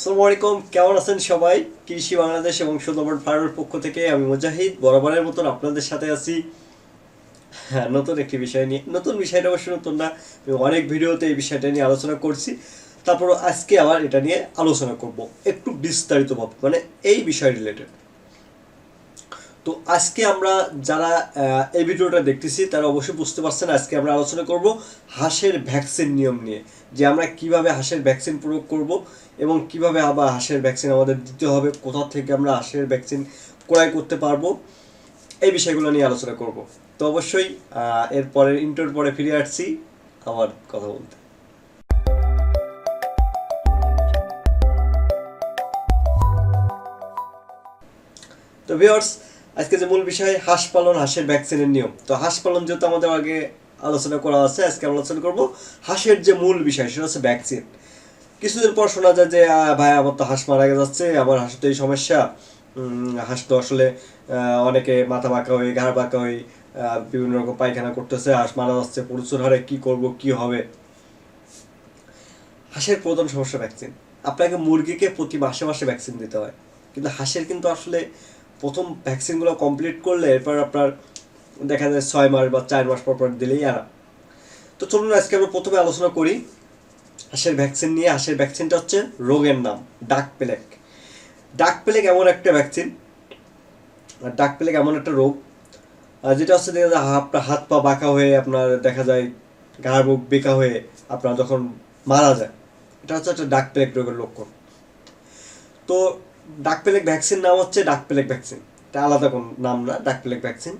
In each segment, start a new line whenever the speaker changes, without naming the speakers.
আসসালামু আলাইকুম, কেমন আছেন সবাই? কৃষি বাংলাদেশ এবং সুন্দরবন ফার্মের পক্ষ থেকে আমি মুজাহিদ। বরাবরের মতন আপনাদের সাথে আছি। হ্যাঁ নতুন একটি বিষয় নিয়ে নতুন বিষয়টা অবশ্য নতুন না, আমি অনেক ভিডিওতে এই বিষয়টা নিয়ে আলোচনা করছি। তারপর আজকে আবার এটা নিয়ে আলোচনা করব। একটু বিস্তারিতভাবে মানে এই বিষয় রিলেটেড তো আজকে আমরা যারা এই ভিডিওটা দেখতেছি তারা অবশ্যই বুঝতে পারছেন আজকে আমরা আলোচনা করব হাঁসের ভ্যাকসিন নিয়ম নিয়ে যে আমরা কীভাবে হাঁসের ভ্যাকসিন প্রয়োগ করব এবং কীভাবে আবার হাঁসের ভ্যাকসিন আমাদের দিতে হবে কোথা থেকে আমরা হাঁসের ভ্যাকসিন ক্রয় করতে পারব এই বিষয়গুলো নিয়ে আলোচনা করব। তো অবশ্যই আহ, এর পরের ইন্টার পরে ফিরে আসছি আবার কথা বলতে। তো ভিউয়ার্স আজকে যে মূল বিষয়, হাঁস পালন, হাঁসের ভ্যাকসিনের নিয়ম। তো হাঁস পালন যেহেতু আমাদের আগে আলোচনা করা আছে, আজকে আলোচনা করব হাঁসের যে মূল বিষয়, সেটা হচ্ছে ভ্যাকসিন কিছুদিন পর শোনা যায় যে ভাই, আমার তো হাঁস মারা যাচ্ছে, আমার হাঁস তো এই সমস্যা। হাঁস তো আসলে অনেকে মাথা বাঁকা হয়ে, ঘাড় বাঁকা হয়ে বিভিন্ন রকম পায়খানা করতেছে, হাঁস মারা যাচ্ছে, প্রচুর হারে কি করব, কি হবে? হাঁসের প্রধান সমস্যা ভ্যাকসিন আপনাকে মুরগিকে প্রতি মাসে মাসে ভ্যাকসিন দিতে হয়। কিন্তু হাঁসের কিন্তু আসলে প্রথম ভ্যাকসিনগুলো কমপ্লিট করলে এরপর আপনার দেখা যায় ছয় মাস বা চার মাস পর পর দিলেই আরাম তো চলুন আজকে আমরা প্রথমে আলোচনা করি হাঁসের ভ্যাকসিন নিয়ে। হাঁসের ভ্যাকসিনটা হচ্ছে রোগের নাম ডাক প্লেগ ডাক প্লেগ এমন একটা ভ্যাকসিন ডাক প্লেগ এমন একটা রোগ। যেটা হচ্ছে দেখা যায় আপনার হাত পা বাঁকা হয়ে আপনার দেখা যায় ঘাড় মুখ বেঁকা হয়ে আপনার যখন মারা যায়, এটা হচ্ছে একটা ডাক প্লেগ রোগের লক্ষণ। তো ডাক প্লেগ ভ্যাকসিন নাম হচ্ছে ডাক প্লেগ ভ্যাকসিন। এটা আলাদা কোন নাম না ডাক প্লেগ ভ্যাকসিন।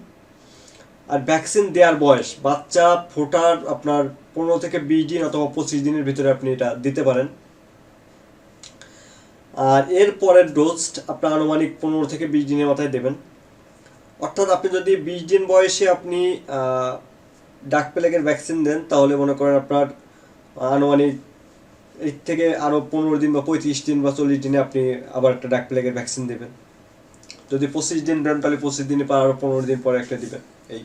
আর ভ্যাকসিন দেওয়ার বয়স, বাচ্চা ফোটার আপনার পনেরো থেকে বিশ দিন অথবা পঁচিশ দিনের ভিতরে আপনি এটা দিতে পারেন। আর এর পরের ডোজ আপনার আনুমানিক পনেরো থেকে বিশ দিনের মাথায় দেবেন। অর্থাৎ আপনি যদি বিশ দিন বয়সে আপনি ডাক প্লেগের ভ্যাকসিন দেন, তাহলে মনে করেন আপনার আনুমানিক এর থেকে আরও পনেরো দিন বা পঁয়ত্রিশ দিন বা চল্লিশ দিনে আপনি আবার একটা ডাক প্লেগের ভ্যাকসিন দেবেন। যদি পঁচিশ দিন দেন, তাহলে পঁচিশ দিনে পর আরও পনেরো দিন পরে একটা দিবেন। এই।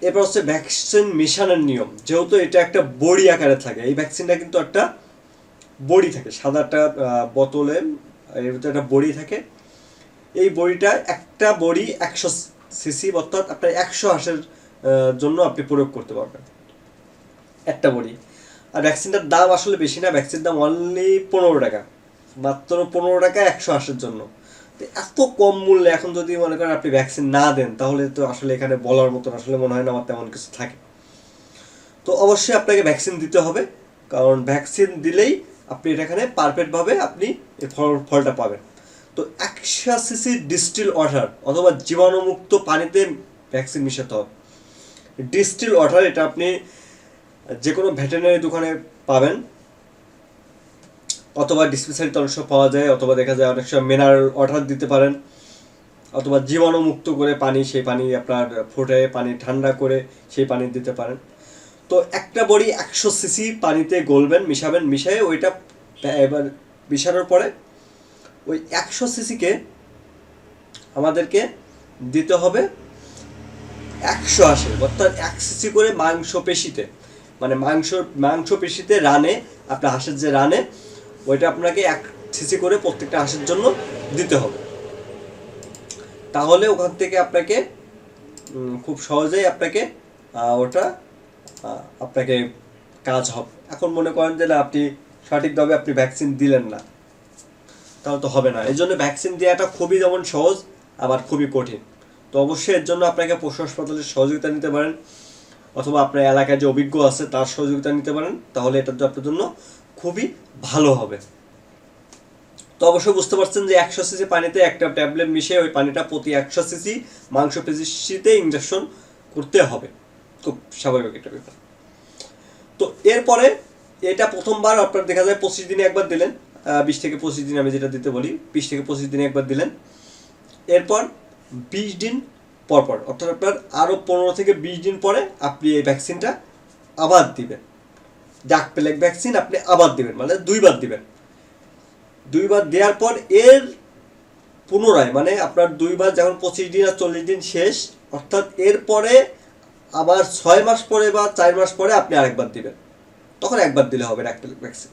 এরপর হচ্ছে ভ্যাকসিন মিশানোর নিয়ম। যেহেতু এটা একটা বড়ি আকারে থাকে, এই ভ্যাকসিনটা কিন্তু একটা বড়ি থাকে। সাদা একটা বোতলে এর ভিতরে একটা বড়ি থাকে। এই বড়িটা একটা বড়ি একশো সিসি অর্থাৎ আপনার একশো হাঁসের জন্য আপনি প্রয়োগ করতে পারবেন। একটা বড়ি। আর ভ্যাকসিনটার দাম আসলে বেশি না ভ্যাকসিনের দাম অনলি পনেরো টাকা। মাত্র পনেরো টাকা একশো হাঁসের জন্য। তো এত কম মূল্যে এখন যদি মনে করেন আপনি ভ্যাকসিন না দেন, তাহলে তো আসলে এখানে বলার মতন আসলে মনে হয় না, আমার তেমন কিছু থাকে। তো অবশ্যই আপনাকে ভ্যাকসিন দিতে হবে, কারণ ভ্যাকসিন দিলেই আপনি এটা এখানে পারফেক্টভাবে আপনি ফল, ফলটা পাবেন। তো একশো সিসি ডিস্টিল ওয়াটার অথবা জীবাণুমুক্ত পানিতে ভ্যাকসিন মিশাতে হবে। ডিস্টিল ওয়াটার এটা আপনি যে কোনো ভেটেরিনারি দোকানে পাবেন। অথবা ডিসপেন্সারিতে সময় পাওয়া যায়, অথবা দেখা যায় অনেক সময় মিনারেল ওয়াটার দিতে পারেন। অথবা জীবাণুমুক্ত করে পানি, সেই পানি আপনার ফুটে, পানি ঠান্ডা করে সেই পানি দিতে পারেন। তো একটা বড়ি একশো সিসি পানিতে গলবেন, মিশাবেন, মিশিয়ে ওইটা এবার মিশানোর পরে ওই একশো সিসিকে আমাদেরকে দিতে হবে একশো আশি অর্থাৎ এক সিসি করে মাংস পেশিতে মানে মাংস মাংস পেশিতে রানে, আপনার হাঁসের যে রানে, ওইটা আপনাকে এক সিসি করে প্রত্যেকটা হাঁসের জন্য দিতে হবে। তাহলে ওখান থেকে আপনাকে খুব সহজেই আপনাকে ওটা আপনাকে কাজ হবে। এখন মনে করেন যে না, আপনি সঠিকভাবে আপনি ভ্যাকসিন দিলেন না, তাহলে তো হবে না। এই জন্য ভ্যাকসিন দেওয়াটা খুবই যেমন সহজ, আবার খুবই কঠিন। তো অবশ্যই এর জন্য আপনাকে পশু হাসপাতালের সহযোগিতা নিতে পারেন। অথবা আপনার এলাকায় যে অভিজ্ঞ আছে, তার সহযোগিতা নিতে পারেন, তাহলে এটা তো আপনার জন্য খুবই ভালো হবে। তো অবশ্যই বুঝতে পারছেন যে একশো সিসি পানিতে একটা ট্যাবলেট মিশিয়ে ওই পানিটা প্রতি একশো সিসি মাংস পেশিতে ইঞ্জেকশন করতে হবে। খুব স্বাভাবিক একটা ব্যাপার। তো এরপরে এটা প্রথমবার আপনার দেখা যায় পঁচিশ দিনে একবার দিলেন বিশ থেকে পঁচিশ দিন আমি যেটা দিতে বলি, বিশ থেকে পঁচিশ দিনে একবার দিলেন। এরপর বিশ দিন পর পর অর্থাৎ আপনার আরও পনেরো থেকে বিশ দিন পরে আপনি এই ভ্যাকসিনটা আবার দিবেন। ডাক প্লেগ ভ্যাকসিন আপনি আবার দিবেন মানে দুইবার দিবেন। দুইবার দেওয়ার পর এর পুনরায় মানে আপনার দুইবার যখন পঁচিশ দিন আর চল্লিশ দিন শেষ, অর্থাৎ এরপরে আবার ছয় মাস পরে বা চার মাস পরে আপনি আরেকবার দিবেন। তখন একবার দিলে হবে ডাক প্লেগ ভ্যাকসিন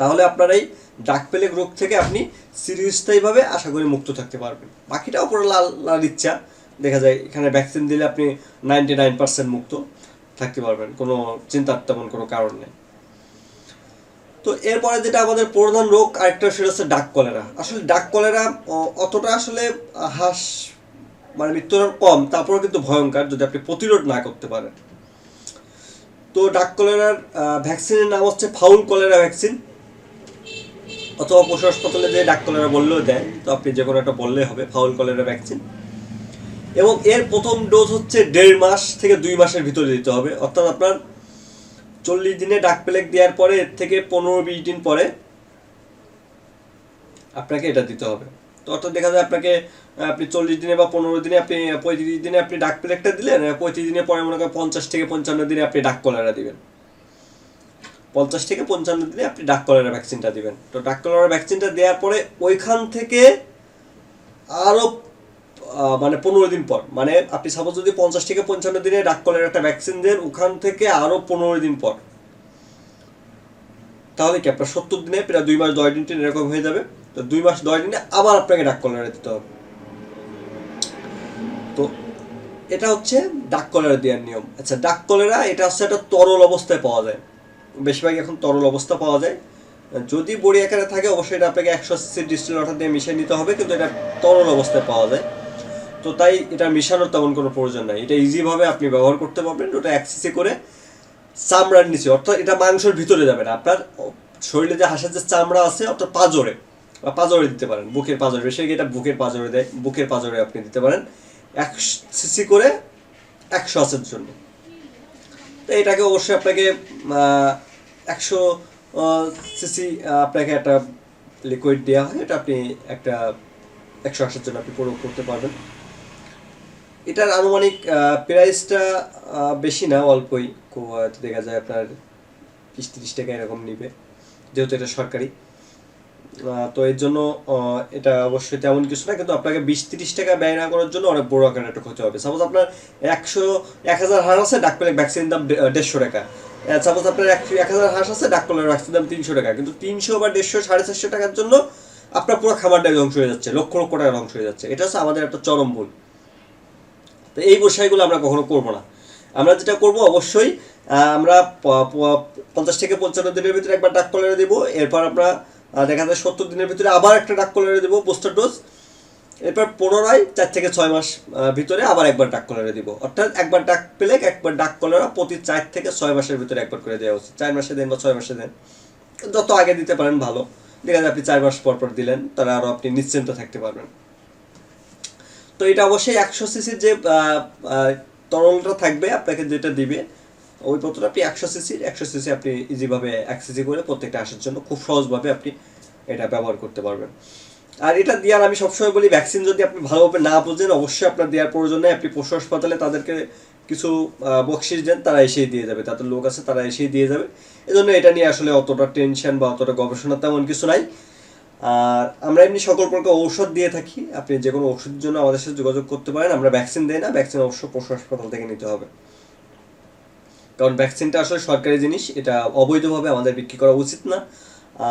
তাহলে আপনার এই ডাক প্লেগ রোগ থেকে আপনি চিরস্থায়ীভাবে আশা করি মুক্ত থাকতে পারবেন। বাকিটা উপরে লাল লাল ইচ্ছা। দেখা যায় এখানে ভ্যাকসিন দিলে আপনি নাইনটি নাইন পার্সেন্ট মুক্ত থাকতে পারবেন। কোনো চিন্তার তেমন কোনো কারণ নেই। তো এরপরে যেটা আমাদের প্রধান রোগ, আরেকটা সেটা হচ্ছে ডাক কলেরা আসলে ডাক কলেরা অতটা আসলে হাস মানে মৃত্যুর কম, তারপরেও কিন্তু ভয়ঙ্কর যদি আপনি প্রতিরোধ না করতে পারেন। তো ডাক কলেরার ভ্যাকসিনের নাম হচ্ছে ফাউল কলেরা ভ্যাকসিন অথবা পশু হাসপাতালে যে ডাক কলেরা বললেও দেয়, তো আপনি যে কোনো একটা বললেই হবে ফাউল কলেরা ভ্যাকসিন এবং এর প্রথম ডোজ হচ্ছে দেড় মাস থেকে দুই মাসের ভিতরে দিতে হবে। অর্থাৎ আপনার চল্লিশ দিনে ডাক প্লেগ দেওয়ার পরে এর থেকে পনেরো বিশ দিন পরে আপনাকে এটা দিতে হবে। তো অর্থাৎ দেখা যায় আপনাকে আপনি চল্লিশ দিনে বা পনেরো দিনে আপনি, পঁয়ত্রিশ দিনে আপনি ডাক প্লেগটা দিলেন, পঁয়ত্রিশ দিনে পরে মনে করেন পঞ্চাশ থেকে পঞ্চান্ন দিনে আপনি ডাক কলেরা দিবেন। পঞ্চাশ থেকে পঞ্চান্ন দিনে আপনি ডাক কলেরা ভ্যাকসিনটা দিবেন। তো ডাক কলেরা ভ্যাকসিনটা দেওয়ার পরে ওইখান থেকে আরও মানে পনেরো দিন পর মানে আপনি সাপোজ যদি পঞ্চাশ থেকে পঞ্চান্ন দিনে ডাক কলের একটা ভ্যাকসিন দেন, ওখান থেকে আরও পনেরো দিন পর। তাহলে কি, আপনার সত্তর দিনে প্রায় দুই মাস দশ দিন টিন এরকম হয়ে যাবে। তো দুই মাস দশ দিনে আবার আপনাকে ডাক কলেরা দিতে হবে। তো এটা হচ্ছে ডাক কলেরা দেওয়ার নিয়ম। আচ্ছা ডাক কলেরা এটা হচ্ছে একটা তরল অবস্থায় পাওয়া যায়। বেশিরভাগ এখন তরল অবস্থা পাওয়া যায়। যদি বড়ি আকারে থাকে, অবশ্যই এটা আপনাকে একশো সিসি ডিস্টিল ওয়াটার দিয়ে মিশিয়ে নিতে হবে, কিন্তু এটা তরল অবস্থায় পাওয়া যায়। তো তাই এটা মিশানোর তেমন কোনো প্রয়োজন নাই। এটা ইজিভাবে আপনি ব্যবহার করতে পারবেন, ওটা এক সিসি করে চামড়ার নিচে, অর্থাৎ এটা মাংসের ভিতরে যাবে না। আপনার শরীরে যে হাঁসের যে চামড়া আছে, অর্থাৎ পাজরে, বা পাজরে দিতে পারেন, বুকের পাজরে। বেশি এটা বুকের পাজরে দেয়, বুকের পাজরে আপনি দিতে পারেন। এক সিসি করে একশো হাঁসের জন্য। তো এটাকে অবশ্যই আপনাকে একশো সিসি আপনাকে একটা লিকুইড দেওয়া হয়। এটা আপনি একটা, একশো আসার জন্য আপনি প্রয়োগ করতে পারবেন। এটার আনুমানিক প্রাইসটা বেশি না, অল্পই। দেখা যায় আপনার বিশ তিরিশ টাকা এরকম নিবে। যেহেতু এটা সরকারি। তো এর জন্য এটা অবশ্যই তেমন কিছু না, কিন্তু আপনাকে বিশ তিরিশ টাকা ব্যয় না করার জন্য অনেক বড় আকারে একটা ক্ষতি হবে। সাপোজ আপনার একশো এক হাজার হাঁস আছে, ডাক পেলে ভ্যাকসিন দাম দেড়শো টাকা। সাপোজ আপনার এক হাজার হাঁস আছে, ডাক পেলে ভ্যাকসিন দাম তিনশো টাকা। কিন্তু তিনশো বা দেড়শো, সাড়ে চারশো টাকার জন্য আপনার পুরো খাবারটাই ধ্বংস হয়ে যাচ্ছে, লক্ষ লক্ষ টাকা ধ্বংস হয়ে যাচ্ছে। এটা হচ্ছে আমাদের একটা চরম ভুল। তো এই বিষয়গুলো আমরা কখনো করব না। আমরা যেটা করব অবশ্যই আমরা পঞ্চাশ থেকে পঞ্চান্ন দিনের ভিতরে একবার ডাক কলেরা দেবো, এরপর আমরা দেখা যায় সত্তর দিনের ভিতরে আবার একটা ডাক কলেরা দেবো বুস্টার ডোজ এরপর পুনরায় চার থেকে ছয় মাস ভিতরে আবার একবার ডাক কলেরা দিব। অর্থাৎ একবার ডাক পেলে একবার ডাক কলেরা প্রতি চার থেকে ছয় মাসের ভিতরে একবার করে দেওয়া উচিত। চার মাসে দেন বা ছয় মাসে দেন। যত আগে দিতে পারেন, ভালো। দেখা যায় আপনি চার মাস পর পর দিলেন তারা আরও আপনি নিশ্চিন্ত থাকতে পারবেন। তো এটা অবশ্যই একশো সিসির যে তরলটা থাকবে, আপনাকে যেটা দিবে ওই বোতলটা আপনি একশো সিসির একশো সিসি আপনি ইজিভাবে এক সিসি করে প্রত্যেকটা আসার জন্য খুব সহজভাবে আপনি এটা ব্যবহার করতে পারবেন। আর এটা দেওয়ার আমি সবসময় বলি ভ্যাকসিন যদি আপনি ভালোভাবে না বোঝেন, অবশ্যই আপনার দেওয়ার প্রয়োজন নেই। আপনি পশু হাসপাতালে তাদেরকে কিছু বকশিস দেন, তারা এসেই দিয়ে যাবে। তাদের লোক আছে, তারা এসেই দিয়ে যাবে। এজন্য এটা নিয়ে আসলে অতটা টেনশন বা অতটা গবেষণা তেমন কিছু নাই। আর আমরা এমনি সকল প্রকার ঔষধ দিয়ে থাকি। আপনি যে কোনো ওষুধের জন্য আমাদের সাথে যোগাযোগ করতে পারেন। আমরা ভ্যাকসিন দেই না ভ্যাকসিন অবশ্য পশু হাসপাতাল থেকে নিতে হবে। কারণ ভ্যাকসিনটা আসলে সরকারি জিনিস, এটা অবৈধভাবে আমাদের বিক্রি করা উচিত না।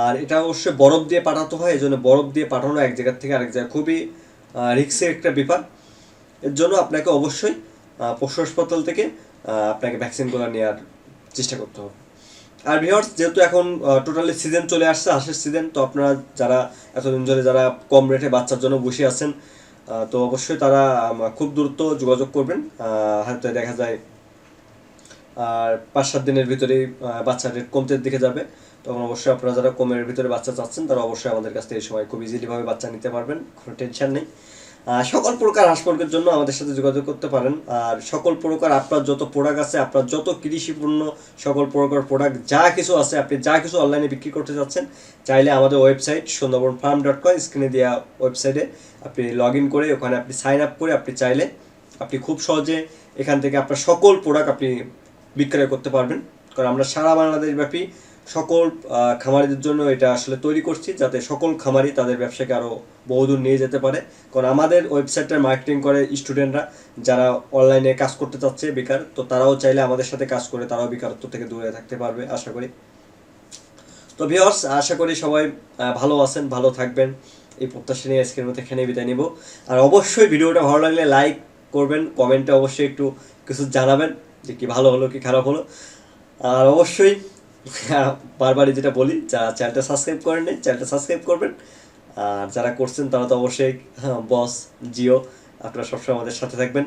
আর এটা অবশ্যই বরফ দিয়ে পাঠাতে হয় এই জন্য বরফ দিয়ে পাঠানো এক জায়গার থেকে আরেক জায়গায় খুবই রিক্সের একটা ব্যাপার। এর জন্য আপনাকে অবশ্যই পশু হাসপাতাল থেকে আপনাকে ভ্যাকসিনগুলো নেওয়ার চেষ্টা করতে হবে। আর ভিওর্স যেহেতু এখন টোটালি সিজন চলে আসছে, হাঁসের সিজন তো আপনারা যারা এতদিন ধরে যারা কম রেটে বাচ্চার জন্য বসে আছেন তো অবশ্যই তারা খুব দ্রুত যোগাযোগ করবেন। হয়তো দেখা যায় আর পাঁচ সাত দিনের ভিতরেই বাচ্চার রেট কমতে দিকে যাবে। তখন অবশ্যই আপনারা যারা কমের ভিতরে বাচ্চা চাচ্ছেন, তারা অবশ্যই আমাদের কাছ থেকে এই সময় খুব ইজিলিভাবে বাচ্চা নিতে পারবেন, কোনো টেনশন নেই। সকল প্রকার হাঁস জন্য আমাদের সাথে যোগাযোগ করতে পারেন। আর সকল প্রকার আপনার যত প্রোডাক্ট আছে, আপনার যত কৃষিপূর্ণ সকল প্রকার প্রোডাক্ট যা কিছু আছে, আপনি যা কিছু অনলাইনে বিক্রি করতে চাচ্ছেন, চাইলে আমাদের website Sundarban farm dot com স্ক্রিনে দেওয়া ওয়েবসাইটে আপনি লগ ইন করে ওখানে আপনি সাইন আপ করে আপনি চাইলে আপনি খুব সহজে এখান থেকে আপনার সকল প্রোডাক্ট আপনি বিক্রয় করতে পারবেন। কারণ আমরা সারা বাংলাদেশ ব্যাপী সকল খামারিদের জন্য এটা আসলে তৈরি করছি যাতে সকল খামারি তাদের ব্যবসাকে আরও বহুদূর নিয়ে যেতে পারে। কারণ আমাদের ওয়েবসাইটের মার্কেটিং করে স্টুডেন্টরা যারা অনলাইনে কাজ করতে চাচ্ছে বেকার, তো তারাও চাইলে আমাদের সাথে কাজ করে তারাও বেকারত্ব থেকে দূরে থাকতে পারবে আশা করি। তো ভিওর্স আশা করি সবাই ভালো আছেন, ভালো থাকবেন। এই প্রত্যাশা নিয়ে আজকের মতো এখানে বিদায় নিব। আর অবশ্যই ভিডিওটা ভালো লাগলে লাইক করবেন কমেন্টে অবশ্যই একটু কিছু জানাবেন। যে কি ভালো হলো, কি খারাপ হলো। আর অবশ্যই, বারবারই যেটা বলি যারা চ্যানেলটা সাবস্ক্রাইব করেন চ্যানেলটা সাবস্ক্রাইব করবেন। আর যারা করছেন, তারা তো অবশ্যই বস, জিও, আপনারা সবসময় আমাদের সাথে থাকবেন।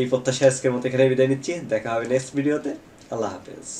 এই প্রত্যাশা আজকের মতো এখানে বিদায় নিচ্ছি। দেখা হবে নেক্সট ভিডিওতে আল্লাহ হাফেজ।